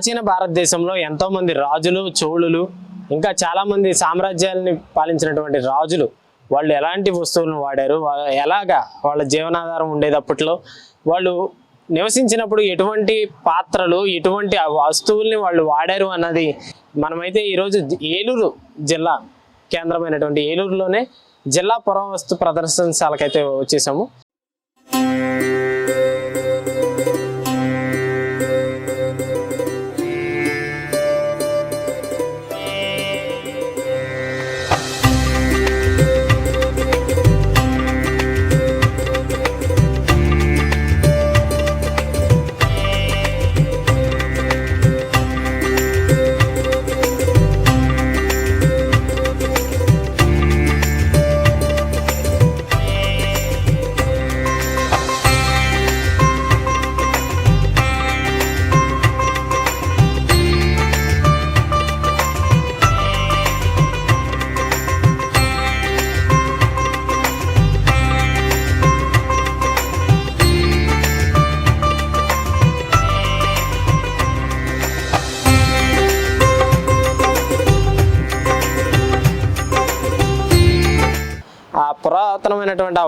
ప్రాచీన భారతదేశంలో ఎంతో మంది రాజులు చోళులు ఇంకా చాలా మంది సామ్రాజ్యాలని పాలించినటువంటి రాజులు వాళ్ళు ఎలాంటి వస్తువులను వాడారు ఎలాగా వాళ్ళ జీవనాధారం ఉండేది అప్పట్లో వాళ్ళు నివసించినప్పుడు ఎటువంటి పాత్రలు ఎటువంటి వస్తువుల్ని వాళ్ళు వాడారు అన్నది మనమైతే ఈరోజు ఏలూరు జిల్లా కేంద్రమైనటువంటి ఏలూరులోనే జిల్లా పురావస్తు ప్రదర్శనశాలకైతే వచ్చేసాము.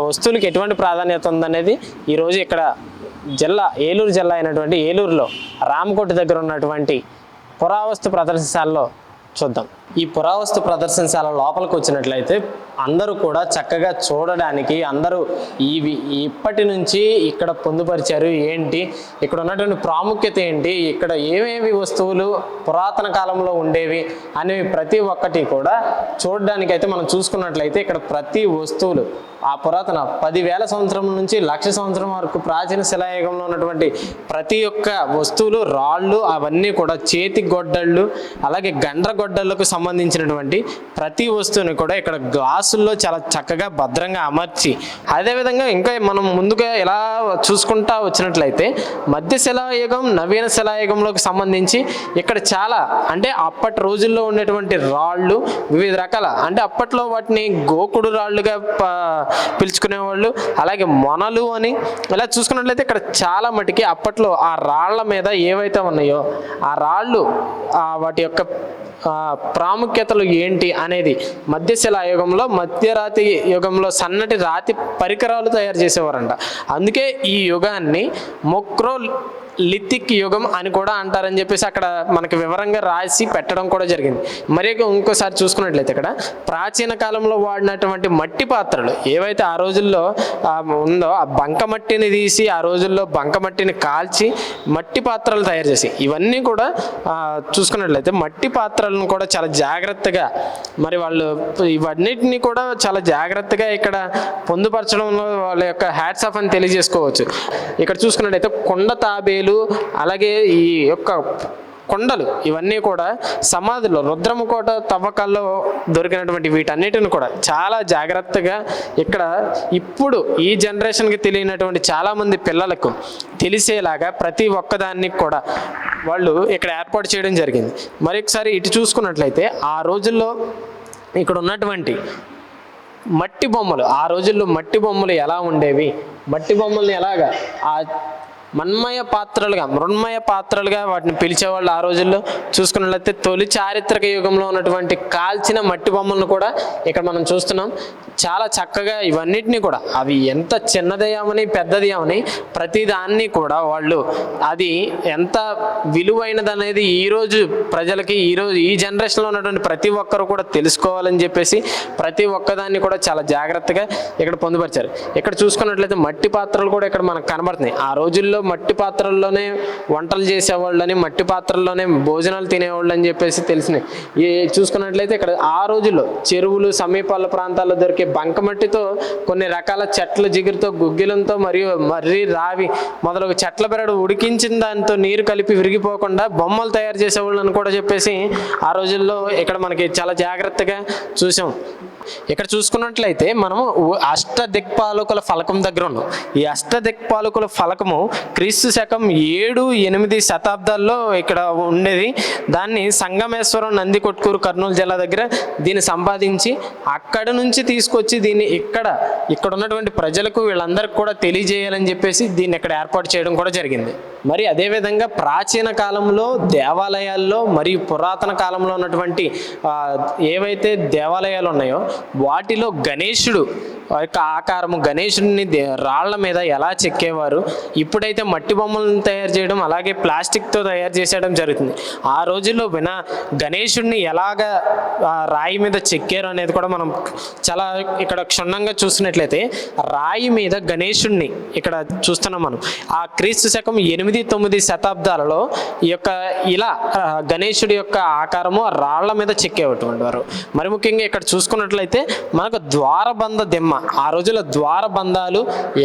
వస్తువులకు ఎటువంటి ప్రాధాన్యత ఉందనేది ఈరోజు ఇక్కడ జిల్లా ఏలూరు జిల్లా అయినటువంటి ఏలూరులో రామకోట దగ్గర ఉన్నటువంటి పురావస్తు ప్రదర్శనశాలలో చూద్దాం. ఈ పురావస్తు ప్రదర్శనశాల లోపలికి వచ్చినట్లయితే అందరూ కూడా చక్కగా చూడడానికి అందరూ ఇవి ఇప్పటి నుంచి ఇక్కడ పొందుపరిచారు. ఏంటి? ఇక్కడ ఉన్నటువంటి ప్రాముఖ్యత ఏంటి? ఇక్కడ ఏమేమి వస్తువులు పురాతన కాలంలో ఉండేవి అనేవి ప్రతి ఒక్కటి కూడా చూడడానికి అయితే మనం చూసుకున్నట్లయితే ఇక్కడ ప్రతి వస్తువులు ఆ పురాతన పదివేల సంవత్సరం నుంచి లక్ష సంవత్సరం వరకు ప్రాచీన శిలాయుగంలో ఉన్నటువంటి ప్రతి ఒక్క వస్తువులు రాళ్ళు అవన్నీ కూడా చేతి గొడ్డళ్ళు అలాగే గండ్ర గొడ్డళ్ళకు సంబంధించినటువంటి ప్రతి వస్తువుని కూడా ఇక్కడ గ్లాసుల్లో చాలా చక్కగా భద్రంగా అమర్చి అదేవిధంగా ఇంకా మనం ముందుగా ఎలా చూసుకుంటా వచ్చినట్లయితే మధ్య శిలాయుగం నవీన శిలాయుగంలోకి సంబంధించి ఇక్కడ చాలా అంటే అప్పటి రోజుల్లో ఉండేటువంటి రాళ్ళు వివిధ రకాల అంటే అప్పట్లో వాటిని గోకుడు రాళ్ళుగా ప- పిలుచుకునేవాళ్ళు అలాగే మొనలు అని ఇలా చూసుకున్నట్లయితే ఇక్కడ చాలా మటుకి అప్పట్లో ఆ రాళ్ళ మీద ఏవైతే ఉన్నాయో ఆ రాళ్ళు వాటి యొక్క ప్రాముఖ్యతలు ఏంటి అనేది మధ్యశిలా యుగంలో మధ్యరాతి యుగంలో సన్నటి రాతి పరికరాలు తయారు చేసేవారంట. అందుకే ఈ యుగాన్ని మొక్రో లిథిక్ యుగం అని కూడా అంటారని చెప్పేసి అక్కడ మనకి వివరంగా రాసి పెట్టడం కూడా జరిగింది. మరి ఇంకోసారి చూసుకున్నట్లయితే ఇక్కడ ప్రాచీన కాలంలో వాడినటువంటి మట్టి పాత్రలు ఏవైతే ఆ రోజుల్లో ఉందో ఆ బంక మట్టిని తీసి ఆ రోజుల్లో బంక మట్టిని కాల్చి మట్టి పాత్రలు తయారు చేసి ఇవన్నీ కూడా చూసుకున్నట్లయితే మట్టి పాత్రలు వాళ్ళని కూడా చాలా జాగ్రత్తగా మరి వాళ్ళు ఇవన్నిటిని కూడా చాలా జాగ్రత్తగా ఇక్కడ పొందుపరచడంలో వాళ్ళ యొక్క హ్యాట్స్ ఆఫ్ అని తెలియజేసుకోవచ్చు. ఇక్కడ చూసుకున్నట్లయితే కొండ తాబేలు అలాగే ఈ యొక్క కొండలు ఇవన్నీ కూడా సమాధులు రుద్రమకోట తవ్వకాల్లో దొరికినటువంటి వీటన్నిటిని కూడా చాలా జాగ్రత్తగా ఇక్కడ ఇప్పుడు ఈ జనరేషన్కి తెలియనటువంటి చాలామంది పిల్లలకు తెలిసేలాగా ప్రతి ఒక్కదాన్ని కూడా వాళ్ళు ఇక్కడ ఏర్పాటు చేయడం జరిగింది. మరి ఒకసారి ఇటు చూసుకున్నట్లయితే ఆ రోజుల్లో ఇక్కడ ఉన్నటువంటి మట్టి బొమ్మలు ఆ రోజుల్లో మట్టి బొమ్మలు ఎలా ఉండేవి? మట్టి బొమ్మల్ని ఎలాగా ఆ మన్మయ పాత్రలుగా మృణ్మయ పాత్రలుగా వాటిని పిలిచేవాళ్ళు ఆ రోజుల్లో చూసుకున్నట్లయితే తొలి చారిత్రక యుగంలో ఉన్నటువంటి కాల్చిన మట్టి బొమ్మలను కూడా ఇక్కడ మనం చూస్తున్నాం. చాలా చక్కగా ఇవన్నిటిని కూడా అవి ఎంత చిన్నదయ్యామని పెద్దదియామని ప్రతిదాన్ని కూడా వాళ్ళు అది ఎంత విలువైనది అనేది ఈరోజు ప్రజలకి ఈరోజు ఈ జనరేషన్లో ఉన్నటువంటి ప్రతి ఒక్కరు కూడా తెలుసుకోవాలని చెప్పేసి ప్రతి ఒక్కదాన్ని కూడా చాలా జాగ్రత్తగా ఇక్కడ పొందుపరిచారు. ఇక్కడ చూసుకున్నట్లయితే మట్టి పాత్రలు కూడా ఇక్కడ మనకు కనబడుతున్నాయి. ఆ రోజుల్లో మట్టి పాత్రల్లోనే వంటలు చేసేవాళ్ళని మట్టి పాత్రల్లోనే భోజనాలు తినేవాళ్ళు అని చెప్పేసి తెలిసినాయి. ఈ చూసుకున్నట్లయితే ఇక్కడ ఆ రోజుల్లో చెరువులు సమీపాల ప్రాంతాల్లో దొరికే బంకమట్టితో కొన్ని రకాల చెట్ల జిగురుతో గుగ్గిలంతో మరియు మర్రి రావి మొదలగు చెట్ల బెరడు ఉడికించిన దాంతో నీరు కలిపి విరిగిపోకుండా బొమ్మలు తయారు చేసేవాళ్ళని కూడా చెప్పేసి ఆ రోజుల్లో ఇక్కడ మనకి చాలా జాగ్రత్తగా చూసాం. ఇక్కడ చూసుకున్నట్లయితే మనము అష్ట దిక్పాలకుల ఫలకం దగ్గర ఉన్నాం. ఈ అష్ట దిక్పాలకుల ఫలకము క్రీస్తు శకం ఏడు ఎనిమిది శతాబ్దాల్లో ఇక్కడ ఉండేది. దాన్ని సంగమేశ్వరం నంది కొట్కూరు కర్నూలు జిల్లా దగ్గర దీన్ని సంపాదించి అక్కడ నుంచి తీసుకొచ్చి దీన్ని ఇక్కడ ఇక్కడ ఉన్నటువంటి ప్రజలకు వీళ్ళందరికీ కూడా తెలియజేయాలని చెప్పేసి దీన్ని ఇక్కడ ఏర్పాటు చేయడం కూడా జరిగింది. మరి అదేవిధంగా ప్రాచీన కాలంలో దేవాలయాల్లో మరియు పురాతన కాలంలో ఉన్నటువంటి ఏవైతే దేవాలయాలు ఉన్నాయో వాటిలో గణేశుడు ఆ యొక్క ఆకారము గణేశుడిని రాళ్ళ మీద ఎలా చెక్కేవారు ఇప్పుడైతే మట్టి బొమ్మలను తయారు చేయడం అలాగే ప్లాస్టిక్తో తయారు చేసేయడం జరుగుతుంది. ఆ రోజుల్లో విన గణేశుడిని ఎలాగ రాయి మీద చెక్కారు అనేది కూడా మనం చాలా ఇక్కడ క్షుణ్ణంగా చూసినట్లయితే రాయి మీద గణేశుడిని ఇక్కడ చూస్తున్నాం మనం. ఆ క్రీస్తు శకం ఎనిమిది తొమ్మిది శతాబ్దాలలో ఈ యొక్క ఇలా గణేషుడి గణేశుడి యొక్క ఆకారము రాళ్ళ మీద చెక్కేటువంటి వారు. మరి ముఖ్యంగా ఇక్కడ చూసుకున్నట్లయితే మనకు ద్వారబంధ దిమ్మ ఆ రోజుల్లో ద్వారబంధాలు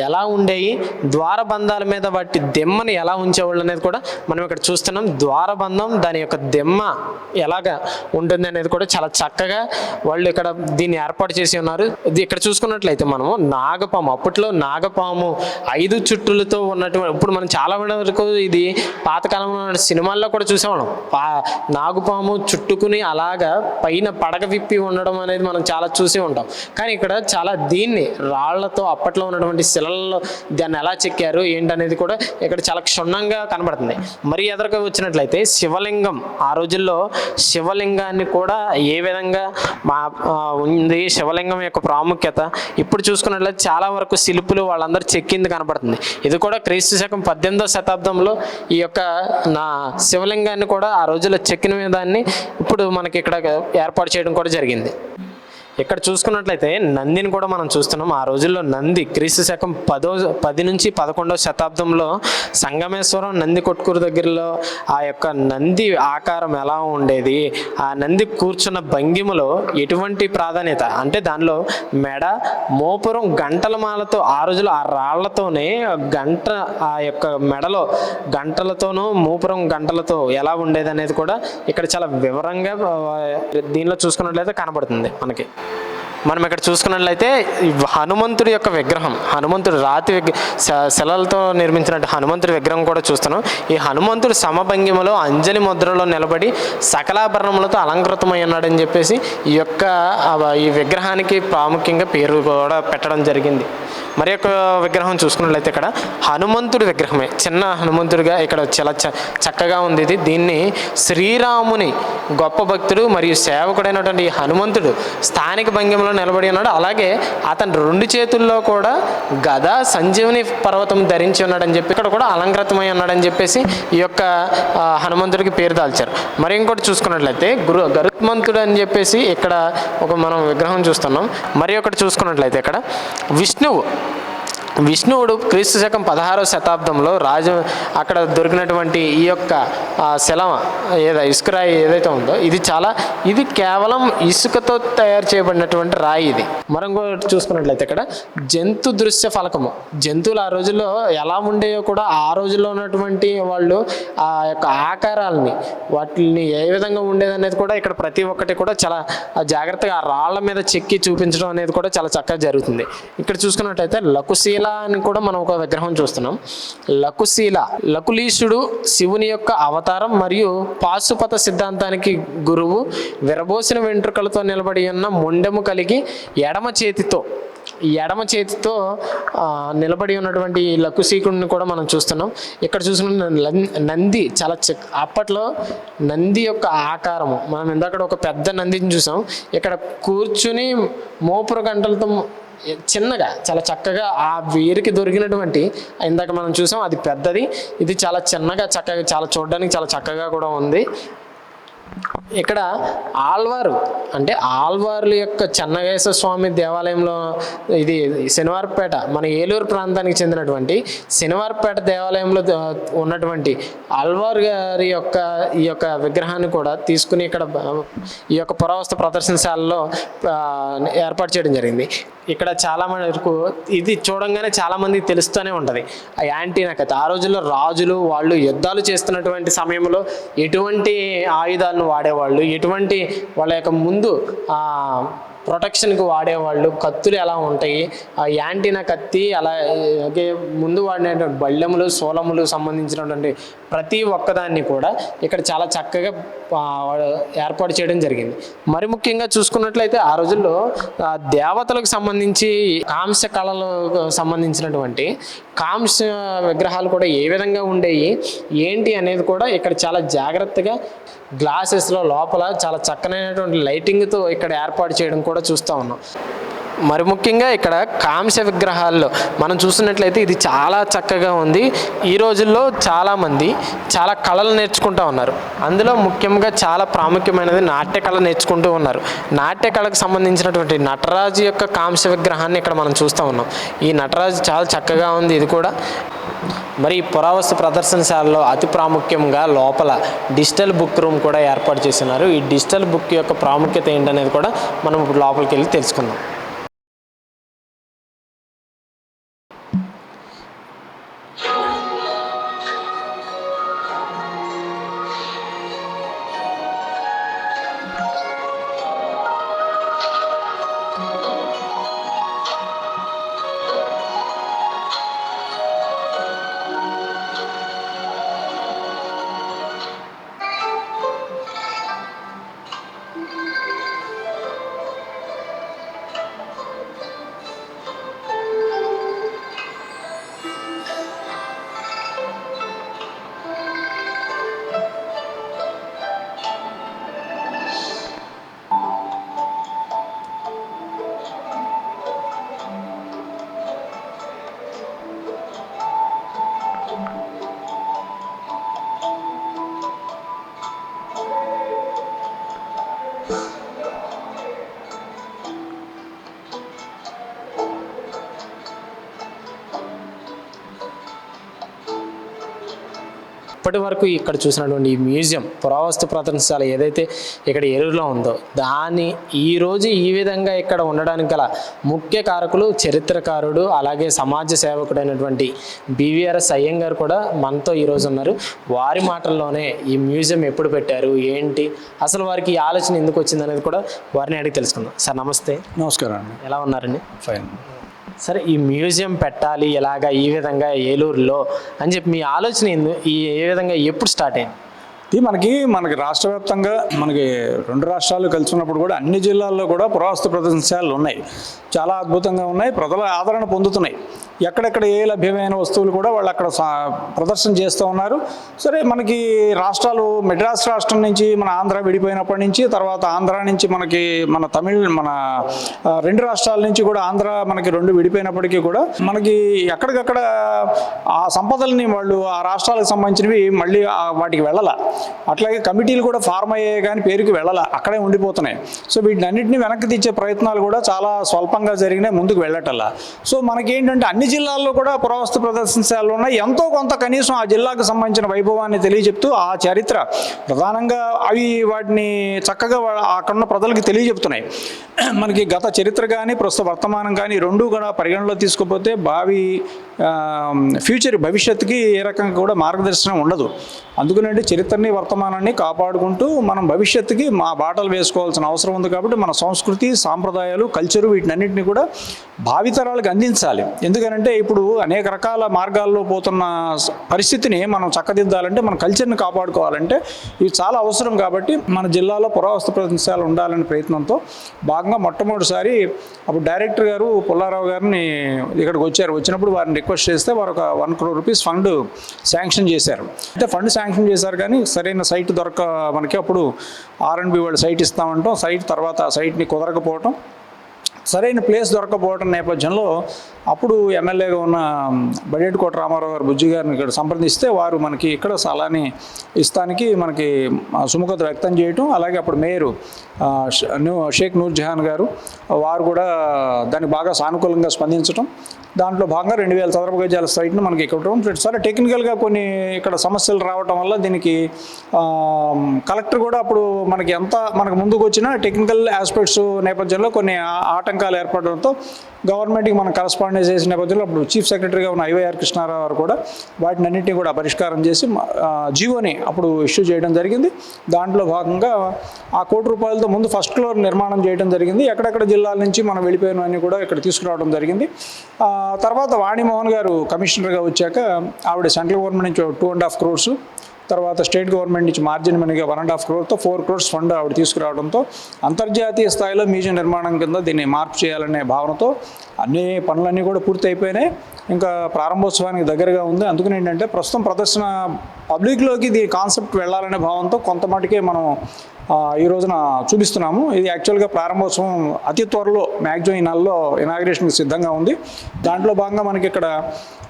ఎలా ఉండేవి ద్వారబంధాల మీద వాటి దిమ్మను ఎలా ఉంచేవాళ్ళు అనేది కూడా మనం ఇక్కడ చూస్తున్నాం. ద్వారబంధం దాని యొక్క దెమ్మ ఎలాగా ఉంటుంది అనేది కూడా చాలా చక్కగా వాళ్ళు ఇక్కడ దీన్ని ఏర్పాటు చేసి ఉన్నారు. ఇది ఇక్కడ చూసుకున్నట్లయితే మనము నాగపాము అప్పట్లో నాగపాము ఐదు చుట్టులతో ఉన్నటువంటి ఇప్పుడు మనం చాలా వరకు ఇది పాతకాలంలో సినిమాల్లో కూడా చూసేవాళ్ళం. పా నాగుపాము చుట్టుకుని అలాగా పైన పడగ విప్పి ఉండడం అనేది మనం చాలా చూసే ఉంటాం. కానీ ఇక్కడ చాలా దీన్ని రాళ్ళతో అప్పట్లో ఉన్నటువంటి శిలల్లో దాన్ని ఎలా చెక్కారు ఏంటనేది కూడా ఇక్కడ చాలా క్షుణ్ణంగా కనబడుతుంది. మరి ఎదురుగా వచ్చినట్లయితే శివలింగం ఆ రోజుల్లో శివలింగాన్ని కూడా ఏ విధంగా మా ఉంది శివలింగం యొక్క ప్రాముఖ్యత? ఇప్పుడు చూసుకున్నట్లయితే చాలా వరకు శిల్పులు వాళ్ళందరూ చెక్కింది కనబడుతుంది. ఇది కూడా క్రీస్తు శకం పద్దెనిమిదో శతాబ్దంలో ఈ యొక్క నా శివలింగాన్ని కూడా ఆ రోజుల్లో చెక్కిన దాన్ని ఇప్పుడు మనకి ఇక్కడ ఏర్పాటు చేయడం కూడా జరిగింది. ఇక్కడ చూసుకున్నట్లయితే నందిని కూడా మనం చూస్తున్నాం. ఆ రోజుల్లో నంది క్రీస్తు శకం పదో పది నుంచి పదకొండవ శతాబ్దంలో సంగమేశ్వరం నంది కొట్కూరు దగ్గరలో ఆ యొక్క నంది ఆకారం ఎలా ఉండేది? ఆ నంది కూర్చున్న భంగిమలో ఎటువంటి ప్రాధాన్యత? అంటే దానిలో మెడ మోపురం గంటల మాలతో ఆ రోజుల్లో ఆ రాళ్ళతోనే గంట ఆ యొక్క మెడలో గంటలతోనూ మూపురం గంటలతో ఎలా ఉండేది అనేది కూడా ఇక్కడ చాలా వివరంగా దీనిలో చూసుకున్నట్లయితే కనబడుతుంది మనకి. మనం ఇక్కడ చూసుకున్నట్లయితే హనుమంతుడి యొక్క విగ్రహం హనుమంతుడు రాతి విగ్ర శ- శిలలతో నిర్మించినట్టు హనుమంతుడి విగ్రహం కూడా చూస్తున్నాం. ఈ హనుమంతుడు సమభంగిమలో అంజలి ముద్రలో నిలబడి సకలాభరణములతో అలంకృతమై ఉన్నాడని చెప్పేసి ఈ యొక్క ఈ విగ్రహానికి ప్రాముఖ్యంగా పేరు కూడా పెట్టడం జరిగింది. మరి యొక్క విగ్రహం చూసుకున్నట్లయితే ఇక్కడ హనుమంతుడి విగ్రహమే. చిన్న హనుమంతుడిగా ఇక్కడ చాలా చ- చక్కగా ఉంది ఇది. దీన్ని శ్రీరాముని గొప్ప భక్తుడు మరియు సేవకుడైనటువంటి హనుమంతుడు స్థానిక భంగిమలో నిలబడి ఉన్నాడు. అలాగే అతని రెండు చేతుల్లో కూడా గద సంజీవని పర్వతం ధరించి ఉన్నాడని చెప్పి ఇక్కడ కూడా అలంకృతమై ఉన్నాడని చెప్పేసి ఈ యొక్క హనుమంతుడికి పేరు దాల్చారు. మరి ఇంకోటి చూసుకున్నట్లయితే గురు గరుత్మంతుడు అని చెప్పేసి ఇక్కడ ఒక మనం విగ్రహం చూస్తున్నాం. మరి ఒకటి చూసుకున్నట్లయితే ఇక్కడ విష్ణువు విష్ణువుడు క్రీస్తు శకం పదహారవ శతాబ్దంలో రాజు అక్కడ దొరికినటువంటి ఈ యొక్క శిలమ ఏదో ఇసుక రాయి ఏదైతే ఉందో ఇది చాలా ఇది కేవలం ఇసుకతో తయారు చేయబడినటువంటి రాయి ఇది. మనం చూసుకున్నట్లయితే ఇక్కడ జంతు దృశ్య ఫలకము. జంతువులు ఆ రోజుల్లో ఎలా ఉండేవో కూడా ఆ రోజుల్లో ఉన్నటువంటి వాళ్ళు ఆ యొక్క ఆకారాలని వాటిని ఏ విధంగా ఉండేది అనేది కూడా ఇక్కడ ప్రతి ఒక్కటి కూడా చాలా జాగ్రత్తగా రాళ్ళ రాళ్ళ మీద చెక్కి చూపించడం అనేది కూడా చాలా చక్కగా జరుగుతుంది. ఇక్కడ చూసుకున్నట్టయితే లకుశీల అని కూడా మనం ఒక విగ్రహం చూస్తున్నాం. లకుశీల లకులీశుడు శివుని యొక్క అవతారం మరియు పాశుపత సిద్ధాంతానికి గురువు విరబోసిన వెంట్రుకలతో నిలబడి ఉన్న మొండెము కలిగి ఎడమ చేతితో ఎడమ చేతితో నిలబడి ఉన్నటువంటి లకుశీకుడిని కూడా మనం చూస్తున్నాం. ఇక్కడ చూసుకున్న నంది చాలా చిక్ అప్పట్లో నంది యొక్క ఆకారము మనం ఇందాక ఒక పెద్ద నందిని చూసాం. ఇక్కడ కూర్చుని మోపుర గంటలతో చిన్నగా చాలా చక్కగా ఆ వేరుకి దొరికినటువంటి ఇందాక మనం చూసాం అది పెద్దది. ఇది చాలా చిన్నగా చక్కగా చాలా చూడడానికి చాలా చక్కగా కూడా ఉంది. ఇక్కడ ఆల్వారు అంటే ఆల్వార్ల యొక్క చెన్నగేశ్వర స్వామి దేవాలయంలో ఇది శనివారపేట మన ఏలూరు ప్రాంతానికి చెందినటువంటి శనివారపేట దేవాలయంలో ఉన్నటువంటి ఆల్వార్ గారి యొక్క ఈ యొక్క విగ్రహాన్ని కూడా తీసుకుని ఇక్కడ ఈ యొక్క పురావస్తు ప్రదర్శనశాలలో ఏర్పాటు చేయడం జరిగింది. ఇక్కడ చాలా వరకు ఇది చూడంగానే చాలామంది తెలుస్తూనే ఉంటుంది. ఆ యాంటీనా కథ ఆ రోజుల్లో రాజులు వాళ్ళు యుద్ధాలు చేస్తున్నటువంటి సమయంలో ఎటువంటి ఆయుధాలు ఆయుధాలను వాడేవాళ్ళు. ఎటువంటి వాళ్ళ యొక్క ముందు ప్రొటెక్షన్కి వాడేవాళ్ళు. కత్తులు ఎలా ఉంటాయి? ఆ యాంటీనా కత్తి అలాగే ముందు వాడినటువంటి బళ్ళెములు సోలములు సంబంధించినటువంటి ప్రతి ఒక్కదాన్ని కూడా ఇక్కడ చాలా చక్కగా ఏర్పాటు చేయడం జరిగింది. మరి ముఖ్యంగా చూసుకున్నట్లయితే ఆ రోజుల్లో దేవతలకు సంబంధించి కాంస్య కళలకు సంబంధించినటువంటి కాంస్య విగ్రహాలు కూడా ఏ విధంగా ఉండేవి ఏంటి అనేది కూడా ఇక్కడ చాలా జాగ్రత్తగా గ్లాసెస్లో లోపల చాలా చక్కనైనటువంటి లైటింగ్తో ఇక్కడ ఏర్పాటు చేయడం కూడా చూస్తూ ఉన్నాం. మరి ముఖ్యంగా ఇక్కడ కాంస్య విగ్రహాల్లో మనం చూసినట్లయితే ఇది చాలా చక్కగా ఉంది. ఈ రోజుల్లో చాలామంది చాలా కళలు నేర్చుకుంటూ ఉన్నారు. అందులో ముఖ్యంగా చాలా ప్రాముఖ్యమైనది నాట్య కళ నేర్చుకుంటూ ఉన్నారు. నాట్య కళకు సంబంధించినటువంటి నటరాజు యొక్క కాంస్య విగ్రహాన్ని ఇక్కడ మనం చూస్తూ ఉన్నాం. ఈ నటరాజు చాలా చక్కగా ఉంది ఇది కూడా. మరి ఈ పురావస్తు ప్రదర్శనశాలలో అతి ప్రాముఖ్యంగా లోపల డిజిటల్ బుక్ రూమ్ కూడా ఏర్పాటు చేసినారు ఈ డిజిటల్ బుక్ యొక్క ప్రాముఖ్యత ఏంటనేది కూడా మనం ఇప్పుడు లోపలికి వెళ్ళి తెలుసుకుందాం. ఇప్పటి వరకు ఇక్కడ చూసినటువంటి ఈ మ్యూజియం పురావస్తు ప్రదర్శనశాల ఏదైతే ఇక్కడ ఏలూరులో ఉందో దాని ఈ రోజు ఈ విధంగా ఇక్కడ ఉండడానికి గల ముఖ్య కారకులు చరిత్రకారుడు అలాగే సమాజ సేవకుడైనటువంటి బీవీఆర్ఎస్ అయ్యంగారు కూడా మనతో ఈరోజు ఉన్నారు. వారి మాటల్లోనే ఈ మ్యూజియం ఎప్పుడు పెట్టారు ఏంటి అసలు వారికి ఈ ఆలోచన ఎందుకు వచ్చింది అనేది కూడా వారిని అడిగి తెలుసుకుందాం. సార్ నమస్తే. నమస్కారం అండి. ఎలా ఉన్నారండి? ఫైన్. సరే ఈ మ్యూజియం పెట్టాలి ఎలాగా ఈ విధంగా ఏలూరులో అని చెప్పి మీ ఆలోచన ఈ ఏ విధంగా ఎప్పుడు స్టార్ట్ అయింది? ఇది మనకి మనకి రాష్ట్ర వ్యాప్తంగా మనకి రెండు రాష్ట్రాలు కలిసి ఉన్నప్పుడు కూడా అన్ని జిల్లాల్లో కూడా పురావస్తు ప్రదర్శనశాలలు ఉన్నాయి. చాలా అద్భుతంగా ఉన్నాయి ప్రజల ఆదరణ పొందుతున్నాయి. ఎక్కడెక్కడ ఏ లభ్యమైన వస్తువులు కూడా వాళ్ళు అక్కడ సా- ప్రదర్శన చేస్తూ ఉన్నారు. సరే మనకి రాష్ట్రాలు మెడ్రాస్ రాష్ట్రం నుంచి మన ఆంధ్ర విడిపోయినప్పటి నుంచి తర్వాత ఆంధ్ర నుంచి మనకి మన తమిళ్ మన రెండు రాష్ట్రాల నుంచి కూడా ఆంధ్ర మనకి రెండు విడిపోయినప్పటికీ కూడా మనకి ఎక్కడికక్కడ ఆ సంపదల్ని వాళ్ళు ఆ రాష్ట్రాలకు సంబంధించినవి మళ్ళీ వాటికి వెళ్ళాల. అట్లాగే కమిటీలు కూడా ఫార్మ్ అయ్యాయి కానీ పేరుకి వెళ్ళాల అక్కడే ఉండిపోతున్నాయి. సో వీటిని వెనక్కి తెచ్చే ప్రయత్నాలు కూడా చాలా స్వల్పంగా జరిగినాయి ముందుకు వెళ్ళటల్లా సో మనకి ఏంటంటే అన్ని జిల్లాల్లో కూడా పురావస్తు ప్రదర్శనశాలలు ఉన్నాయి. ఎంతో కొంత కనీసం ఆ జిల్లాకు సంబంధించిన వైభవాన్ని తెలియజెప్తూ ఆ చరిత్ర ప్రధానంగా అవి వాటిని చక్కగా అక్కడ అక్కడున్న ప్రజలకు తెలియజెప్తున్నాయి. మనకి గత చరిత్ర కానీ ప్రస్తుత వర్తమానం కానీ రెండు కూడా పరిగణలో తీసుకుపోతే భావి ఫ్యూచర్ భవిష్యత్తుకి ఏ రకంగా కూడా మార్గదర్శనం ఉండదు. అందుకనంటే చరిత్రని వర్తమానాన్ని కాపాడుకుంటూ మనం భవిష్యత్తుకి మా బాటలు వేసుకోవాల్సిన అవసరం ఉంది కాబట్టి మన సంస్కృతి సాంప్రదాయాలు కల్చరు వీటినన్నింటినీ కూడా భావితరాలకు అందించాలి. ఎందుకనంటే ఇప్పుడు అనేక రకాల మార్గాల్లో పోతున్న పరిస్థితిని మనం చక్కదిద్దాలంటే మన కల్చర్ని కాపాడుకోవాలంటే ఇవి చాలా అవసరం కాబట్టి మన జిల్లాలో పురావస్తు ప్రదర్శనశాల ఉండాలనే ప్రయత్నంతో భాగంగా మొట్టమొదటిసారి అప్పుడు డైరెక్టర్ గారు పుల్లారావు గారిని ఇక్కడికి వచ్చారు. వచ్చినప్పుడు వారిని రిక్వెస్ట్ చేస్తే వారు ఒక one crore rupees fund sanction చేశారు. అంటే ఫండ్ శాంక్షన్ చేశారు కానీ సరైన సైట్ దొరక మనకి అప్పుడు ఆర్ఎండ్బి వాళ్ళు సైట్ ఇస్తామంటాం. సైట్ తర్వాత ఆ సైట్ని కుదరకపోవటం. సరైన ప్లేస్ దొరకపోవటం నేపథ్యంలో అప్పుడు ఎమ్మెల్యేగా ఉన్న బడేటి కోట రామారావు గారు బుజ్జి గారిని ఇక్కడ సంప్రదిస్తే వారు మనకి ఇక్కడ స్థలాన్ని ఇస్తానికి మనకి సుముఖత వ్యక్తం చేయటం. అలాగే అప్పుడు మేయరు షేక్ నూర్జహాన్ గారు వారు కూడా దానికి బాగా సానుకూలంగా స్పందించడం దాంట్లో భాగంగా రెండు వేల చదరపు గజాల సైట్ను మనకి ఇక్కడ ఇవ్వడం సరే టెక్నికల్గా కొన్ని ఇక్కడ సమస్యలు రావటం వల్ల దీనికి కలెక్టర్ కూడా అప్పుడు మనకి ఎంత మనకు ముందుకు వచ్చినా టెక్నికల్ ఆస్పెక్ట్స్ నేపథ్యంలో కొన్ని ఆటంకాలు ఆటంకాలు ఏర్పడడంతో గవర్నమెంట్కి మనం కరస్పాండెన్స్ చేసిన నేపథ్యంలో అప్పుడు చీఫ్ సెక్రటరీగా ఉన్న ఐవైఆర్ కృష్ణారావు గారు కూడా వాటిని అన్నింటినీ కూడా పరిష్కారం చేసి జీవోని అప్పుడు ఇష్యూ చేయడం జరిగింది. దాంట్లో భాగంగా ఆ కోటి రూపాయలతో ముందు ఫస్ట్ ఫ్లోర్ నిర్మాణం చేయడం జరిగింది. ఎక్కడెక్కడ జిల్లాల నుంచి మనం వెళ్ళిపోయినవన్నీ కూడా ఇక్కడ తీసుకురావడం జరిగింది. తర్వాత వాణిమోహన్ గారు కమిషనర్గా వచ్చాక ఆవిడ సెంట్రల్ గవర్నమెంట్ నుంచి టూ అండ్ హాఫ్ క్రోర్స్ తర్వాత స్టేట్ గవర్నమెంట్ నుంచి మార్జిన్ మనీగా వన్ అండ్ హాఫ్ క్రోర్తో ఫోర్ క్రోర్స్ ఫండ్ ఆవిడ తీసుకురావడంతో అంతర్జాతీయ స్థాయిలో మ్యూజియం నిర్మాణం కింద దీన్ని మార్పు చేయాలనే భావనతో అన్ని పనులన్నీ కూడా పూర్తి అయిపోయినాయి ఇంకా ప్రారంభోత్సవానికి దగ్గరగా ఉంది. అందుకని ఏంటంటే ప్రస్తుతం ప్రదర్శన పబ్లిక్లోకి దీని కాన్సెప్ట్ వెళ్ళాలనే భావంతో కొంత మటుకే మనం ఈ రోజున చూపిస్తున్నాము. ఇది యాక్చువల్గా ప్రారంభోత్సవం అతి త్వరలో మ్యాక్సిమం ఈ నెలలో ఇనాగ్రేషన్కి సిద్ధంగా ఉంది. దాంట్లో భాగంగా మనకి ఇక్కడ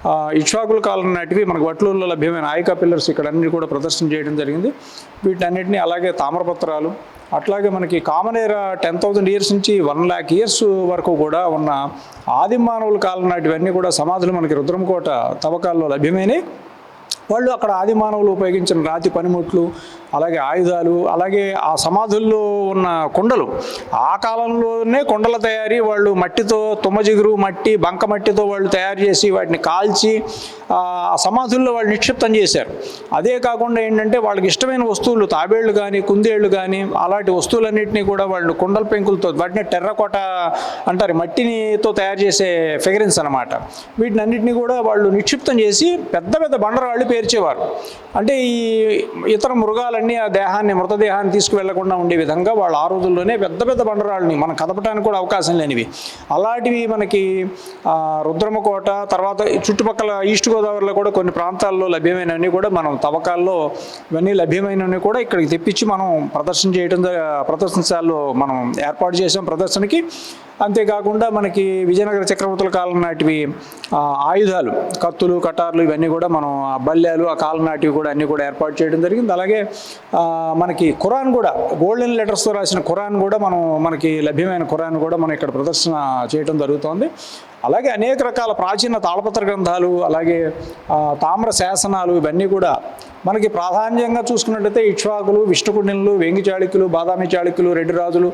ఆ, ఇక్ష్వాకుల కాలం నాటివి మనకు వట్లూరులో లభ్యమైన ఆయకా పిల్లర్స్ ఇక్కడ అన్ని కూడా ప్రదర్శన చేయడం జరిగింది. వీటన్నిటిని అలాగే తామ్రపత్రాలు అట్లాగే మనకి common era ten thousand years నుంచి వన్ ల్యాక్ ఇయర్స్ వరకు కూడా ఉన్న ఆది మానవుల కాలం నాటివన్నీ కూడా సమాధులు మనకి రుద్రంకోట తవ్వకాల్లో లభ్యమైనవి వాళ్ళు అక్కడ ఆది మానవులు ఉపయోగించిన రాతి పనిముట్లు అలాగే ఆయుధాలు అలాగే ఆ సమాధుల్లో ఉన్న కొండలు. ఆ కాలంలోనే కొండల తయారీ వాళ్ళు మట్టితో తుమ్మజిగురు మట్టి బంక మట్టితో వాళ్ళు తయారు చేసి వాటిని కాల్చి ఆ సమాధుల్లో వాళ్ళు నిక్షిప్తం చేశారు. అదే కాకుండా ఏంటంటే వాళ్ళకి ఇష్టమైన వస్తువులు తాబేళ్ళు కానీ కుందేళ్ళు కానీ అలాంటి వస్తువులన్నింటినీ కూడా వాళ్ళు కొండల పెంకులతో వాటిని టెర్రకోట అంటారు మట్టినితో తయారు చేసే ఫిగరెన్స్ అనమాట వీటిని అన్నింటినీ కూడా వాళ్ళు నిక్షిప్తం చేసి పెద్ద పెద్ద బండరాళ్ళు పేర్చేవారు. అంటే ఈ ఇతర మృగాల బండరాళ్ళన్నీ ఆ దేహాన్ని మృతదేహాన్ని తీసుకువెళ్ళకుండా ఉండే విధంగా వాళ్ళు ఆ రోజుల్లోనే పెద్ద పెద్ద బండరాళ్ళని మనం కదపడానికి కూడా అవకాశం లేనివి. అలాంటివి మనకి రుద్రమకోట తర్వాత చుట్టుపక్కల ఈస్ట్ గోదావరిలో కూడా కొన్ని ప్రాంతాల్లో లభ్యమైనవన్నీ కూడా మనం తవ్వకాల్లో ఇవన్నీ లభ్యమైనవన్నీ కూడా ఇక్కడికి తెప్పించి మనం ప్రదర్శన చేయడం ప్రదర్శనశాలలో మనం ఏర్పాటు చేసాం. ప్రదర్శనకి అంతేకాకుండా మనకి విజయనగర చక్రవర్తుల కాలం నాటివి ఆయుధాలు కత్తులు కటార్లు ఇవన్నీ కూడా మనం ఆ బల్యాలు ఆ కాలం నాటివి కూడా అన్నీ కూడా ఏర్పాటు చేయడం జరిగింది. అలాగే మనకి ఖురాన్ కూడా గోల్డెన్ లెటర్స్తో రాసిన ఖురాన్ కూడా మనం మనకి లభ్యమైన ఖురాన్ కూడా మనం ఇక్కడ ప్రదర్శన చేయడం జరుగుతోంది. అలాగే అనేక రకాల ప్రాచీన తాళపత్ర గ్రంథాలు అలాగే తామ్ర శాసనాలు ఇవన్నీ కూడా మనకి ప్రాధాన్యంగా చూసుకున్నట్టయితే ఇక్ష్వాకులు విష్ణుకుండినులు వేంగి చాళుక్యులు బాదామి చాళుక్యులు రెడ్డి రాజులు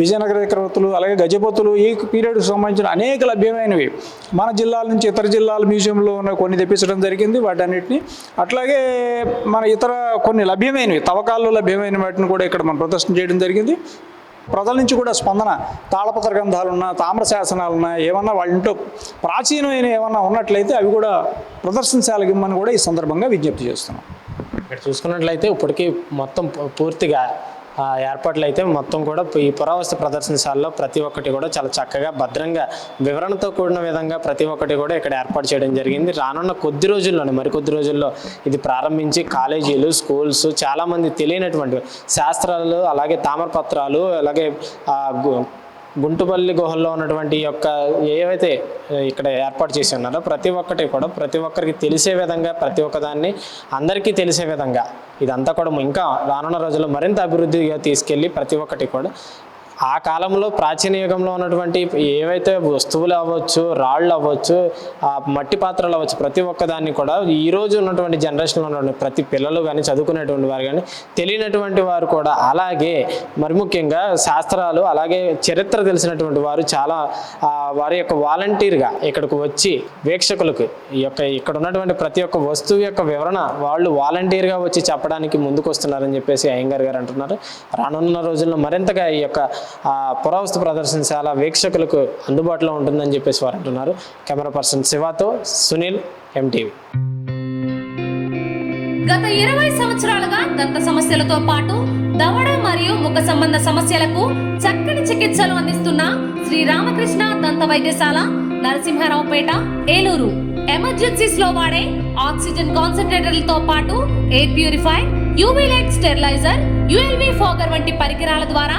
విజయనగర చక్రవర్తులు అలాగే గజపతులు ఈ పీరియడ్కి సంబంధించిన అనేక లభ్యమైనవి. మన జిల్లాల నుంచి ఇతర జిల్లాల మ్యూజియంలో ఉన్న కొన్ని తెప్పించడం జరిగింది. వాటన్నిటిని అట్లాగే మన ఇతర కొన్ని లభ్యమైనవి తవ్వకాల్లో లభ్యమైన వాటిని కూడా ఇక్కడ మనం ప్రదర్శన చేయడం జరిగింది. ప్రజల నుంచి కూడా స్పందన తాళపత్ర గ్రంథాలున్నా తామ్ర శాసనాలున్నా ఏమన్నా వాళ్ళ ఇంట్లో ప్రాచీనమైన ఏమన్నా ఉన్నట్లయితే అవి కూడా ప్రదర్శనశాలకు కూడా ఈ సందర్భంగా విజ్ఞప్తి చేస్తున్నాం. ఇక్కడ చూసుకున్నట్లయితే ఇప్పటికీ మొత్తం పూర్తిగా ఏర్పాట్లు అయితే మొత్తం కూడా ఈ పురావస్తు ప్రదర్శనశాలలో ప్రతి ఒక్కటి కూడా చాలా చక్కగా భద్రంగా వివరణతో కూడిన విధంగా ప్రతి ఒక్కటి కూడా ఇక్కడ ఏర్పాటు చేయడం జరిగింది. రానున్న కొద్ది రోజుల్లోనే మరికొద్ది రోజుల్లో ఇది ప్రారంభించి కాలేజీలు స్కూల్స్ చాలామంది తెలియనటువంటి శాస్త్రాలు అలాగే తామరపత్రాలు అలాగే గుంటుపల్లి గుహల్లో ఉన్నటువంటి యొక్క ఏవైతే ఇక్కడ ఏర్పాటు చేసి ఉన్నారో ప్రతి ఒక్కటి కూడా ప్రతి ఒక్కరికి తెలిసే విధంగా ప్రతి ఒక్కదాన్ని అందరికీ తెలిసే విధంగా ఇదంతా కూడా ఇంకా రానున్న రోజుల్లో మరింత అభివృద్ధిగా తీసుకెళ్ళి ప్రతి ఒక్కటి కూడా ఆ కాలంలో ప్రాచీన యుగంలో ఉన్నటువంటి ఏవైతే వస్తువులు అవ్వచ్చు రాళ్ళు అవ్వచ్చు ఆ మట్టి పాత్రలు అవ్వచ్చు ప్రతి ఒక్కదాన్ని కూడా ఈ రోజు ఉన్నటువంటి జనరేషన్లో ఉన్నటువంటి ప్రతి పిల్లలు కానీ చదువుకునేటువంటి వారు కానీ తెలియనటువంటి వారు కూడా అలాగే మరి ముఖ్యంగా శాస్త్రాలు అలాగే చరిత్ర తెలిసినటువంటి వారు చాలా వారి యొక్క వాలంటీర్గా ఇక్కడికి వచ్చి వీక్షకులకు ఈ యొక్క ఇక్కడ ఉన్నటువంటి ప్రతి ఒక్క వస్తువు యొక్క వివరణ వాళ్ళు వాలంటీర్గా వచ్చి చెప్పడానికి ముందుకు వస్తున్నారని చెప్పేసి అయ్యంగారు గారు అంటున్నారు. రానున్న రోజుల్లో మరింతగా ఈ యొక్క పురావస్తు ప్రదర్శనశాల వీక్షకులకు అందుబాటులో ఉంటుందని చెప్పేసి వారు అంటున్నారు. కెమెరా పర్సన్ శివాతో సునీల్ ఎంటీవీ గత ఇరవై సంవత్సరాలుగా దంత సమస్యలతో పాటు దవడ మరియు ముఖ సంబంధ సమస్యలకు చక్కని చికిత్సలు అందిస్తున్న శ్రీ రామకృష్ణ దంత వైద్యశాల నరసింహారావుపేట ఏలూరు. ఎమర్జెన్సీస్లో వాడే ఆక్సిజన్ కాన్సన్ట్రేటర్లతో పాటు air purify UV light steriliser ULV fogger వంటి పరికరాల ద్వారా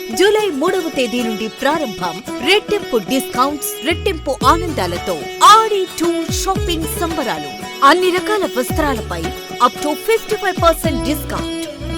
జూలై మూడవ తేదీ నుండి ప్రారంభం రెట్టింపు డిస్కౌంట్స్ రెట్టింపు ఆనందాలతో ఆడి టూర్ షాపింగ్ సంబరాలు. అన్ని రకాల వస్త్రాలపై up to fifty five percent discount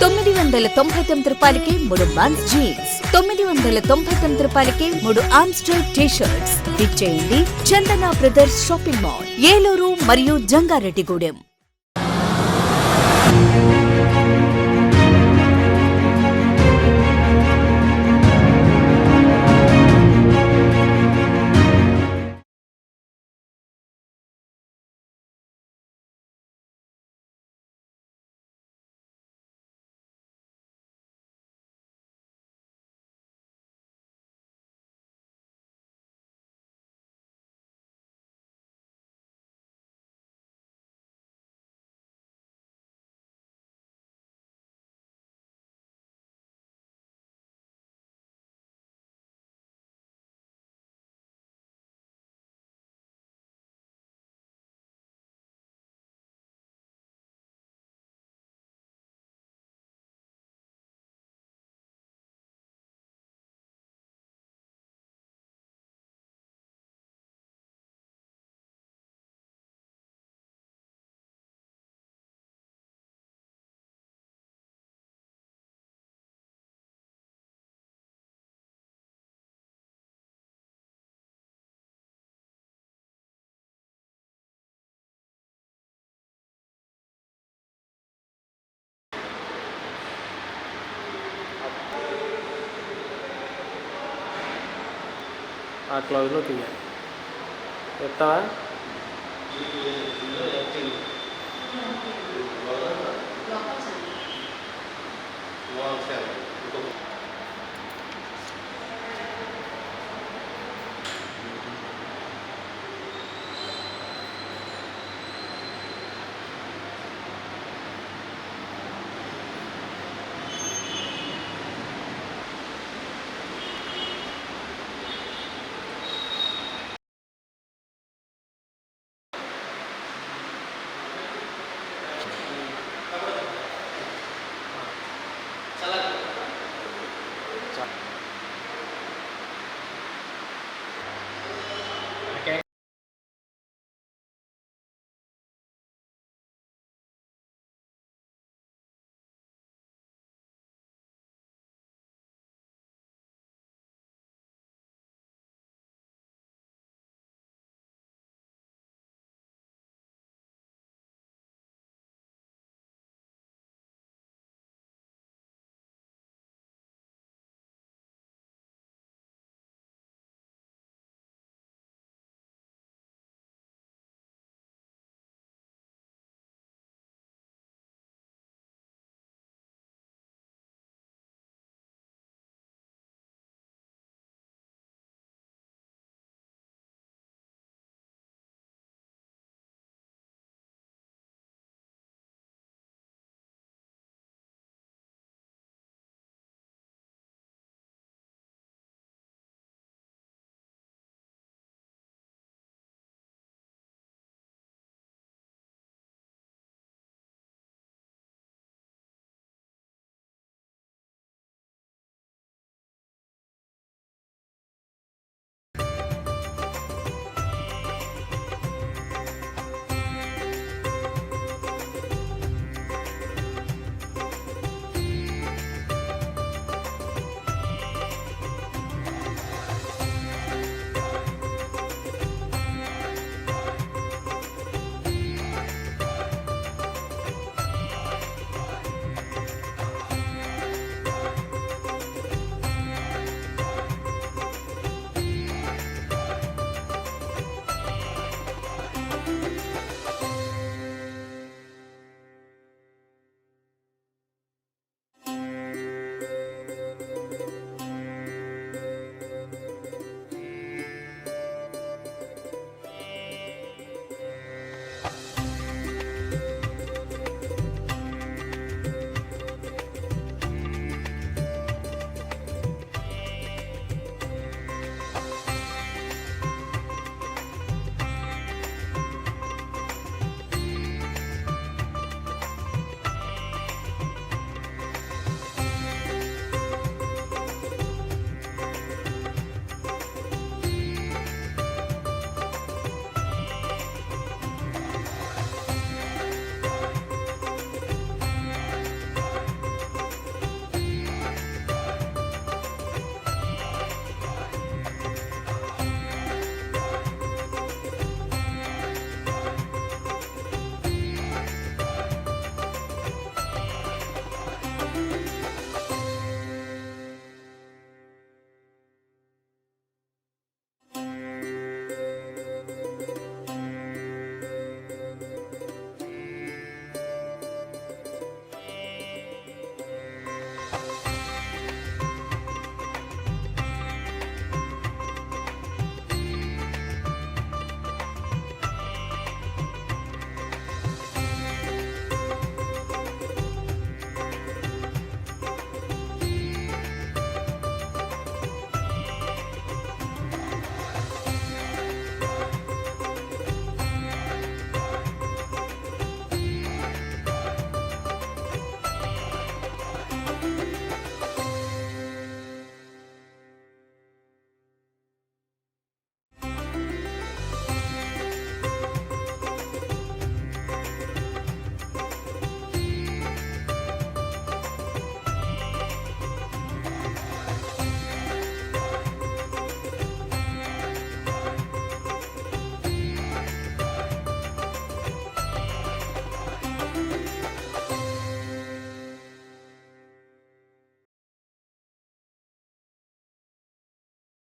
తొమ్మిది వందల తొంభై తొమ్మిది రూపాయలకే మూడు మంత్ జీన్స్ తొమ్మిది వందల తొంభై తొమ్మిది రూపాయలకే మూడు ఆమ్స్టర్ టీ షర్ట్స్ ఇచ్చేయండి Chandana brothers shopping mall Eluru మరియు జంగారెడ్డిగూడెం. ఆ క్లౌజ్లో తీయాలి చెప్తావా Long time.